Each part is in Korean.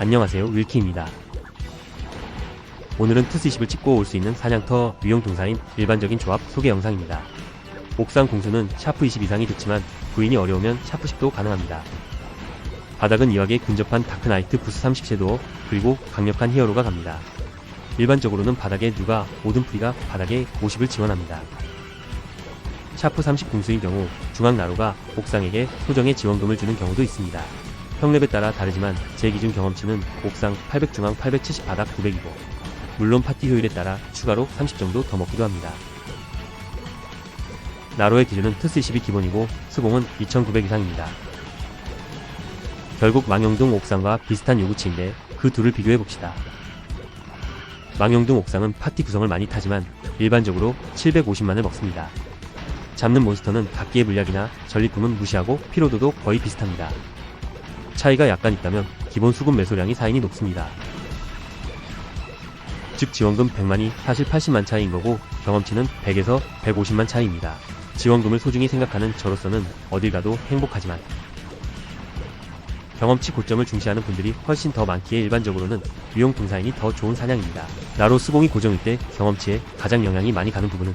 안녕하세요 윌키입니다. 오늘은 트스20을 찍고 올 수 있는 사냥터 유용 동사인 일반적인 조합 소개 영상입니다. 옥상 공수는 샤프 20 이상이 좋지만 부인이 어려우면 샤프 10도 가능합니다. 바닥은 이와게 근접한 다크나이트 부스 30 섀도우 그리고 강력한 히어로가 갑니다. 일반적으로는 바닥에 누가 모든 프리가 바닥에 50을 지원합니다. 샤프 30 공수인 경우 중앙 나로가 옥상에게 소정의 지원금을 주는 경우도 있습니다. 평랩에 따라 다르지만 제 기준 경험치는 옥상 800 중앙 870 바닥 900이고 물론 파티 효율에 따라 추가로 30 정도 더 먹기도 합니다. 나로의 기준은 트스 20이 기본이고 수공은 2900 이상입니다. 결국 망영동 옥상과 비슷한 요구치인데 그 둘을 비교해봅시다. 망영동 옥상은 파티 구성을 많이 타지만 일반적으로 750만을 먹습니다. 잡는 몬스터는 각기의 물약이나 전리품은 무시하고 피로도도 거의 비슷합니다. 차이가 약간 있다면 기본 수급 매소량이 4인이 높습니다. 즉 지원금 100만이 사실 80만 차이인 거고 경험치는 100에서 150만 차이입니다. 지원금을 소중히 생각하는 저로서는 어딜 가도 행복하지만 경험치 고점을 중시하는 분들이 훨씬 더 많기에 일반적으로는 유용 동사인이 더 좋은 사냥입니다. 나로 수공이 고정일 때 경험치에 가장 영향이 많이 가는 부분은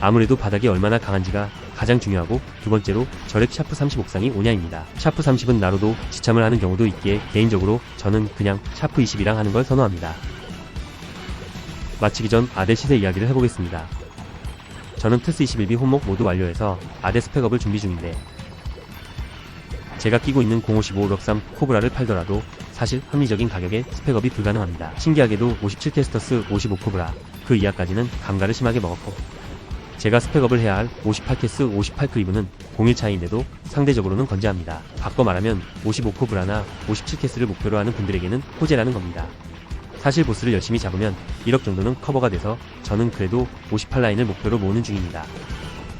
아무래도 바닥이 얼마나 강한지가 가장 중요하고 두 번째로 절액 샤프 30 옥상이 오냐입니다. 샤프 30은 나로도 지참을 하는 경우도 있기에 개인적으로 저는 그냥 샤프 20이랑 하는 걸 선호합니다. 마치기 전 아데 시세 이야기를 해보겠습니다. 저는 트스 21B 혼목 모두 완료해서 아데 스펙업을 준비 중인데 제가 끼고 있는 055 럭삼 코브라를 팔더라도 사실 합리적인 가격에 스펙업이 불가능합니다. 신기하게도 57 캐스터스 55 코브라 그 이하까지는 감가를 심하게 먹었고 제가 스펙업을 해야 할 58캐스 58 크리브는 01 차이인데도 상대적으로는 건재합니다. 바꿔 말하면 55 코브라나 57캐스를 목표로 하는 분들에게는 호재라는 겁니다. 사실 보스를 열심히 잡으면 1억 정도는 커버가 돼서 저는 그래도 58 라인을 목표로 모으는 중입니다.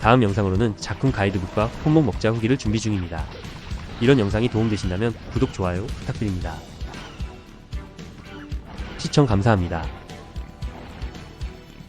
다음 영상으로는 작품 가이드북과 혼목 먹자 후기를 준비 중입니다. 이런 영상이 도움되신다면 구독, 좋아요 부탁드립니다. 시청 감사합니다.